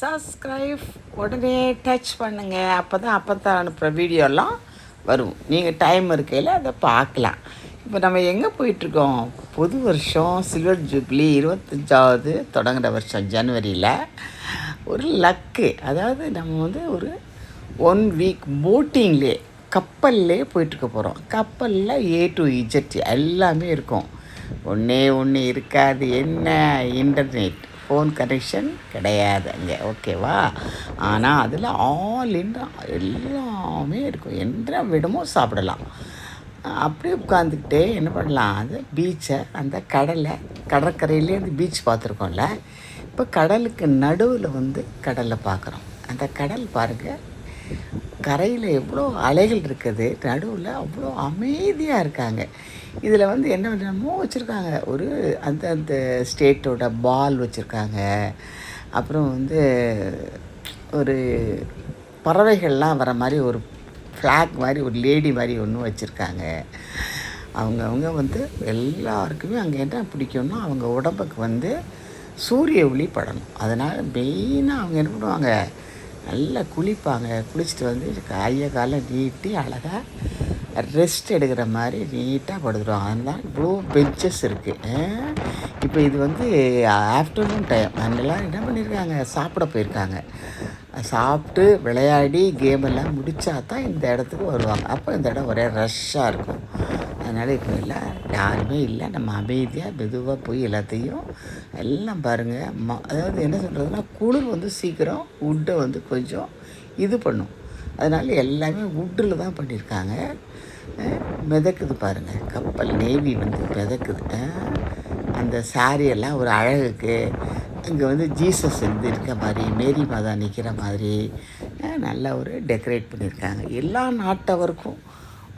Subscribe உடனே touch பண்ணுங்கள் அப்போ தான் அப்போ தான் அனுப்புகிற வீடியோலாம் வரும். நீங்கள் டைம் இருக்கையில் அதை பார்க்கலாம். இப்போ நம்ம எங்கே போயிட்டுருக்கோம்? புது வருஷம் சில்வர் ஜூப்ளி இருபத்தஞ்சாவது தொடங்குற வருஷம் ஜனவரியில். ஒரு லக்கு அதாவது நம்ம வந்து ஒரு ஒன் வீக் போட்டிங்லேயே கப்பல்லே போயிட்டுருக்க போகிறோம் கப்பலில் ஏ டு இஜெட் எல்லாமே இருக்கும். ஒன்றே ஒன்று இருக்காது. என்ன இன்டர்நெட் ஃபோன் கனெக்ஷன் கிடையாது அங்கே. ஓகேவா ஆனால் அதில் ஆல் இன் எல்லாமே இருக்கும். என்ன விடமோ சாப்பிடலாம். அப்படியே உட்காந்துக்கிட்டே என்ன பண்ணலாம்? அது பீச்சை அந்த கடலை கடற்கரையிலே அந்த பீச் பார்த்துருக்கோம்ல. இப்போ கடலுக்கு நடுவில் வந்து கடலை பார்க்குறோம். அந்த கடல் பாருங்கள் கரையில் எவ்வளோ அலைகள் இருக்குது. நடுவில் அவ்வளோ அமைதியாக இருக்காங்க. இதில் வந்து என்ன என்னமோ வச்சுருக்காங்க. ஒரு அந்த அந்த ஸ்டேட்டோட பால் வச்சுருக்காங்க. அப்புறம் வந்து ஒரு பறவைகள்லாம் வர மாதிரி ஒரு ஃப்ளாக் மாதிரி ஒரு லேடி மாதிரி ஒன்று வச்சுருக்காங்க. அவங்கவுங்க வந்து எல்லாருக்குமே அங்கே என்ன பிடிக்கும்னா அவங்க உடம்புக்கு வந்து சூரிய ஒளி படணும். அதனால் மெயினாக அவங்க என்ன பண்ணுவாங்க நல்லா குளிப்பாங்க. குளிச்சுட்டு வந்து கையை காலை நீட்டி அழகாக ரெஸ்ட் எடுக்கிற மாதிரி நீட்டாக படுத்துருவாங்க அதனால் இவ்வளோ பெஞ்சஸ் இருக்குது இப்போ இது வந்து ஆஃப்டர்நூன் டைம் அதெல்லாம் என்ன பண்ணியிருக்காங்க சாப்பிட போயிருக்காங்க. சாப்பிட்டு விளையாடி கேம் எல்லாம் முடித்தா தான் இந்த இடத்துக்கு வருவாங்க. அப்போ இந்த இடம் ஒரே ரஷ்ஷாக இருக்கும். அதனால் இப்போ இல்லை. யாருமே இல்லை. நம்ம அமைதியாக மெதுவாக போய் எல்லாத்தையும் எல்லாம் பாருங்கள் ம அதாவது என்ன சொல்கிறதுனா குளிர் வந்து சீக்கிரம் உட்டை வந்து கொஞ்சம் இது பண்ணும். அதனால் எல்லாமே உட்டில் தான் பண்ணியிருக்காங்க. மிதக்குது பாருங்கள் கப்பல் நேவி வந்து மிதக்குது. அந்த சாரியெல்லாம் ஒரு அழகுக்கு இங்கே வந்து ஜீசஸ் வந்து இருக்க மாதிரி மேரி மாதா நிற்கிற மாதிரி நல்லா ஒரு டெக்கரேட் பண்ணியிருக்காங்க. எல்லா நாட்டவருக்கும்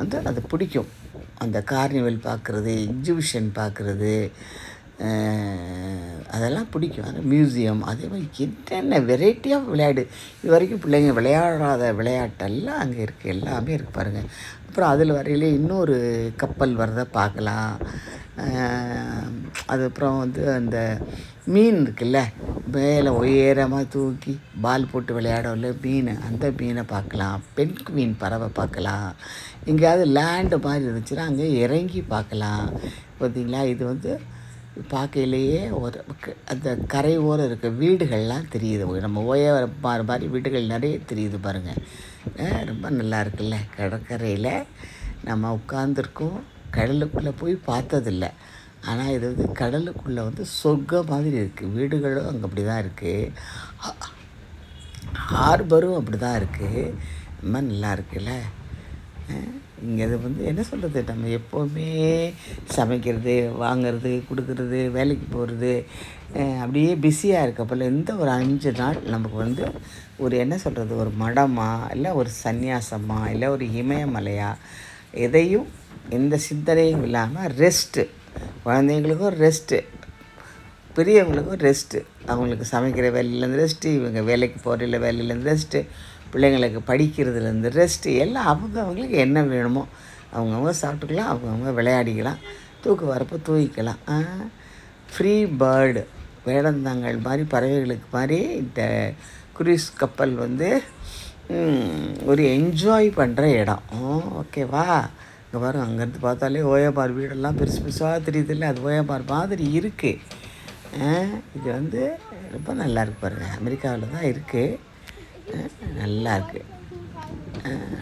வந்து அது பிடிக்கும். அந்த கார்னிவல் பார்க்குறது எக்ஸிபிஷன் பார்க்குறது அதெல்லாம் பிடிக்கும். அந்த மியூசியம் அதே மாதிரி என்னென்ன வெரைட்டி ஆஃப் விளையாடு. இது வரைக்கும் பிள்ளைங்க விளையாடாத விளையாட்டெல்லாம் அங்கே இருக்குது எல்லாமே இருக்குது பாருங்கள் அப்புறம் அதில் வரையிலே இன்னொரு கப்பல் வரதை பார்க்கலாம். அதுக்கப்புறம் வந்து அந்த மீன் இருக்குல்ல மேலே உயரமாக தூக்கி பால் போட்டு விளையாடல மீன் அந்த மீனை பார்க்கலாம். பெண் மீன் பறவை பார்க்கலாம். எங்கேயாவது லேண்டு மாதிரி இருந்துச்சுன்னா அங்கே இறங்கி பார்க்கலாம். பார்த்திங்களா? இது வந்து பார்க்கையிலேயே ஒரு அந்த கரை ஓரம் இருக்க வீடுகள்லாம் தெரியுது நம்ம ஓய பாரு மாதிரி வீடுகள் நிறைய தெரியுது பாருங்கள் ரொம்ப நல்லா இருக்குல்ல. கடற்கரையில் நம்ம உட்காந்துருக்கோம் கடலுக்குள்ளே போய் பார்த்ததில்ல. ஆனால் இது வந்து கடலுக்குள்ளே வந்து சொர்க்க மாதிரி இருக்குது வீடுகளும் அங்கே அப்படி தான் இருக்குது ஹார்பரும் அப்படி தான் இருக்குது ரொம்ப நல்லா இருக்குல்ல. இங்கே இது வந்து என்ன சொல்கிறது நம்ம எப்போவுமே சமைக்கிறது வாங்கிறது கொடுக்குறது வேலைக்கு போகிறது அப்படியே பிஸியாக இருக்கப்போல இந்த ஒரு அஞ்சு நாள் நமக்கு வந்து ஒரு என்ன சொல்கிறது ஒரு மடமா இல்லை ஒரு சந்நியாசமா இல்லை ஒரு இமயமலையா எதையும் எந்த சிந்தனையும் இல்லாமல் ரெஸ்ட்டு குழந்தைங்களுக்கும் ரெஸ்ட்டு பெரியவங்களுக்கும் ரெஸ்ட்டு அவங்களுக்கு சமைக்கிற வேலையிலேருந்து ரெஸ்ட்டு இவங்க வேலைக்கு போகிறதில்ல வேலையிலேருந்து ரெஸ்ட்டு பிள்ளைங்களுக்கு படிக்கிறதுலேருந்து ரெஸ்ட்டு எல்லாம் அவங்க அவங்களுக்கு என்ன வேணுமோ அவங்கவுங்க சாப்பிட்டுக்கலாம் அவங்கவுங்க விளையாடிக்கலாம் தூக்கு வரப்போ தூக்கிக்கலாம். ஃப்ரீ பேர்டு வேடந்தாங்கல் மாதிரி பறவைகளுக்கு மாதிரி இந்த குரூஸ் கப்பல் வந்து ஒரு என்ஜாய் பண்ணுற இடம். ஓகேவா இங்கே பாருங்க அங்கேருந்து பார்த்தாலே ஓயப்பார் வீடெல்லாம் பெருசு பெருசாக தெரியுதில்ல அது ஓயப்பார் மாதிரி இருக்குது இது வந்து ரொம்ப நல்லா இருக்கு பாருங்கள் அமெரிக்காவில் தான் இருக்குது நல்லா இருக்குது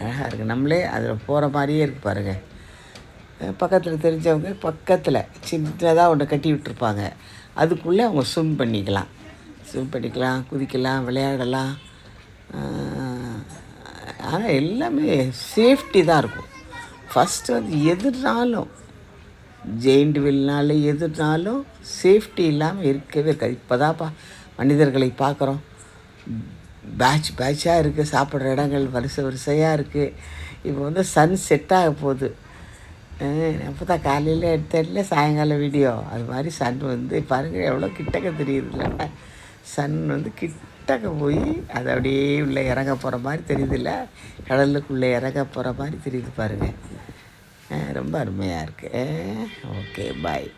அழகாக இருக்குது நம்மளே அதில் போகிற மாதிரியே இருக்குது பாருங்கள் பக்கத்தில் தெரிஞ்சவங்க பக்கத்தில் சின்னதாக ஒன்று கட்டி விட்டுருப்பாங்க. அதுக்குள்ளே அவங்க ஸ்விம் பண்ணிக்கலாம். ஸ்விம் பண்ணிக்கலாம் குதிக்கலாம் விளையாடலாம். ஆனால் எல்லாமே சேஃப்டி தான் இருக்கும். ஃபஸ்ட்டு வந்து எதுனாலும் ஜெயிண்ட் வில்னாலும் எதுனாலும் சேஃப்டி இல்லாமல் இருக்கவே இருக்காது. இப்போ தான்ப்பா மனிதர்களை பார்க்குறோம். பேட்ச் பேட்சாக இருக்குது சாப்பிட்ற இடங்கள் வரிசை வரிசையாக இருக்குது இப்போ வந்து சன் செட் ஆக போகுது. அப்போ தான் காலையில் எடுத்ததில்ல சாயங்காலம் வீடியோ அது மாதிரி சன் வந்து பாருங்கள் எவ்வளோ கிட்டக்க தெரியுதுல்ல சன் வந்து கிட்டக்க போய் அது அப்படியே உள்ளே இறங்க போகிற மாதிரி தெரியுதுல்ல கடலுக்குள்ளே இறங்க போகிற மாதிரி தெரியுது பாருங்கள் ரொம்ப அருமையாக இருக்குது ஓகே பாய்